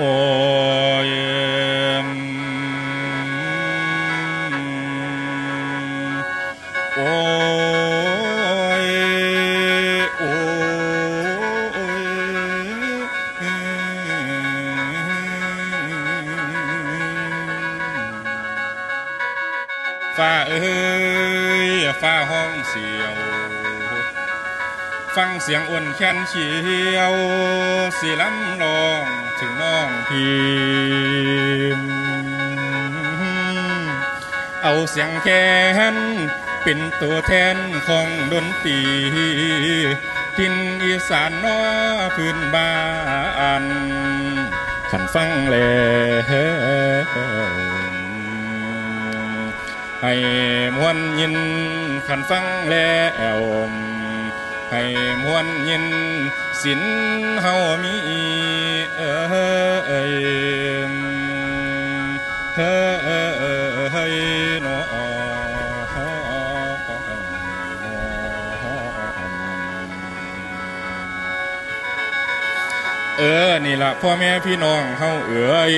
โอ้ยโอ้ยโอ้ยฟ้าเอ้ยฟ้าห้องเสียวฟังเสียงอ้วนแค้นเขียวสีล้ำลอง ถึงน้องพีมเอาเสียงแค้นเป็นตัวแทนของดนตรีทินอีสานนอพื้นบ้านขันฟังแล้วให้มวนยินขันฟังแล้ว ให้มวนยินสินเฮามีเอ้ยเฮ้ยเนาะเออ นี่ละพ่อแม่พี่น้องเฮาเอ๋ย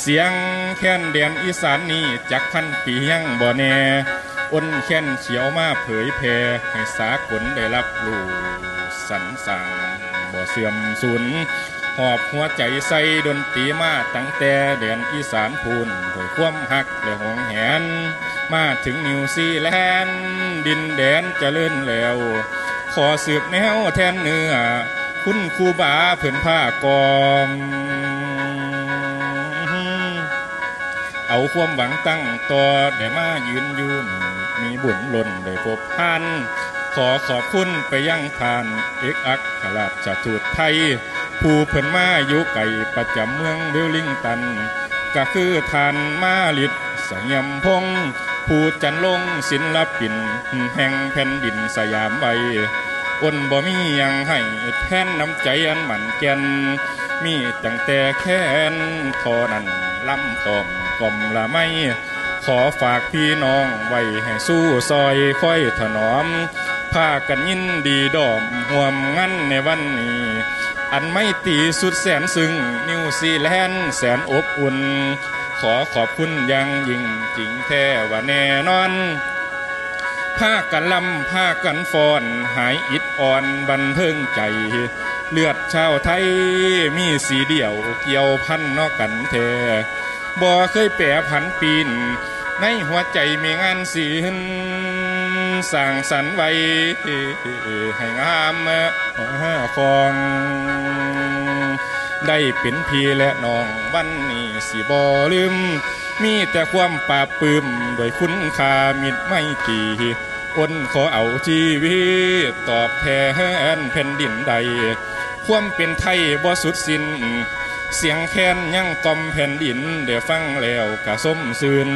เสียงแค้นเดียนอีสานนี่จักพันปียังบ่แน่ อ้นแค้นเขียวมาเผยแพร่ให้สากลได้รับรู้สรรสร้างบ่เสื่อมสูญหอบหัวใจใส่ดนตรีมาตั้งแต่แดนอีสานพูนโดยความหักและหวงแหน มาถึงนิวซีแลนด์ดินแดนเจริญแล้ว ขอสืบแนวแทนเนื้อ คุณครูบาเพิ่นผ้ากอมเอาความหวังตั้งต่อได้มายืนยืน มีบุญหล่นได้พบพันขอขอบคุณไปยังทานเอกอักขราชทูตไทย ผู้เพิ่นมาอยู่ไก่ประจำเมืองเวลลิงตัน ก็คือทานมาลิดสยามพงผู้จันลงศิลปิน แห่งแผ่นดินสยามไว้อ้นบ่มียังให้แทนน้ำใจอันหมันแก่นมีตั้งแต่แค้นทอนั้นลำตอมกลมละไม่ อฝากพี่น้องไว้ให้สู้ซอยค่อยถนอมพากันยินดีดอมห่วมงั้นในวันนี้ อันไม่ตีสุดแสนซึ้งนิวซีแลนด์แสนอบอุ่น ขอขอบคุณยังยิ่งจริงแท้ว่าแน่นอนผ้ากันลำผ้ากันฟอนหายอิดอ่อนบันเทิงใจ เลือดชาวไทยมีสีเดียวเกี่ยวพันนอกกันแท้บ่เคยแปรผันปีน ในหัวใจมีงานศิลป์สร้างสรรค์ไว้ ให้งามฟองได้เป็นพี่และน้องวันนี้สิบ่ลืม มีแต่ความปราบปื้มโดยคุณค่ามิตรไม่ตีอ้นขอเอาชีวิตตอบแทนแผ่นดินใด ความเป็นไทยบ่สุดสิน้นเสียงแค้นยังกอมแผ่นดินได้ฟังแล้วกะสมซืน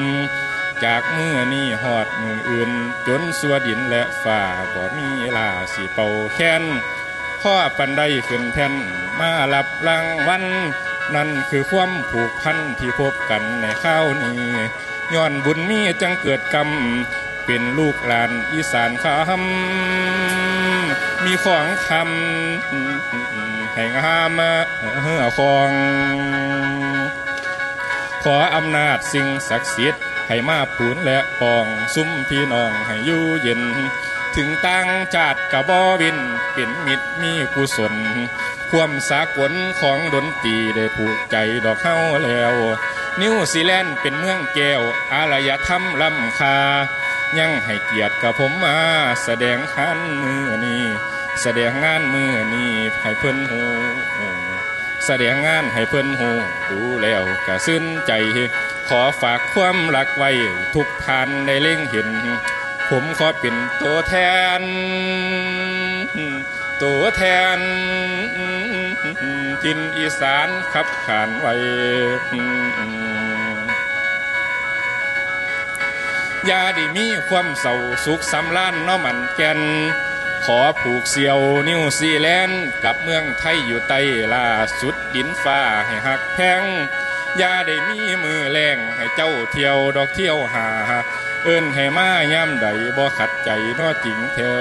จากมือนี้หอดมืออื่น จนสัวดินและฝ่าบ่มีลาสิเป่าแค้นพ่อปันได้ขึ้นแท่นมารับรางวัลนั่นคือความผูกพันที่พบกันในข้าวนี้ย้อนบุญมีจังเกิดกรรม เป็นลูกหลานอีสานคำมีของคำให้งามเฮือของ ขออำนาจสิ่งศักดิ์สิทธิ์ ให้มาผูนและปองซุ้มพี่น้องให้อยู่เย็น ถึงตั้งจาดกะบอวินเป็นมิตรมีกุศล ความสากลของดนตรีได้ผูกใจดอกเข้าแล้ว นิวซีแลนด์เป็นเมืองแก้ว อารยธรรมล้ำคา ยังให้เกียรติกับผมมา แสดงขันมือนี้แสดงงานมือนี้ให้เพิ่นหูแสดงงานให้เพิ่นหูดูแล้วกะซึ้นใจ ขอฝากความรักไว้ ทุกท่านได้เล็งเห็น ผมขอเป็นตัวแทน ตัวแทนทินอีสานขับขานไว้ยาด้มีความเศร้าสุขสำล้านน้อมันแก่นขอผูกเสียวนิวซีแลนด์กับเมืองไทยอยู่ใต้ล่าสุดดินฟ้าให้หักแพง อย่าได้มีมือแรงให้เจ้าเที่ยวดอกเที่ยวหา เอิ้นให้มาย่ำใดบ่ขัดใจนอจริงแท้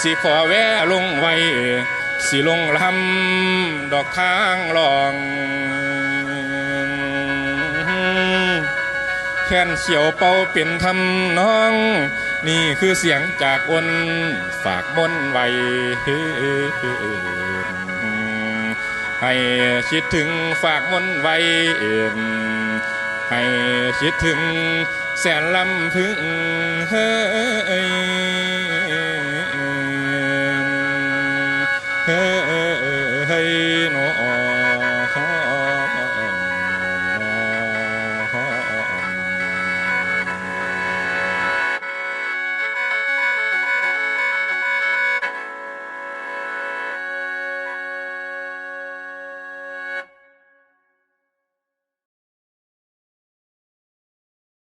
สิขอแวะลงไว้ สิลงลำดอกทางลองแค้นเขียวเป่าเป็นทำนอง นี่คือเสียงจากอนฝากมนไว้ ให้คิดถึงฝากมนไว้เอ็มให้คิดถึงแสนลำพึงเฮ้ยเฮ้ย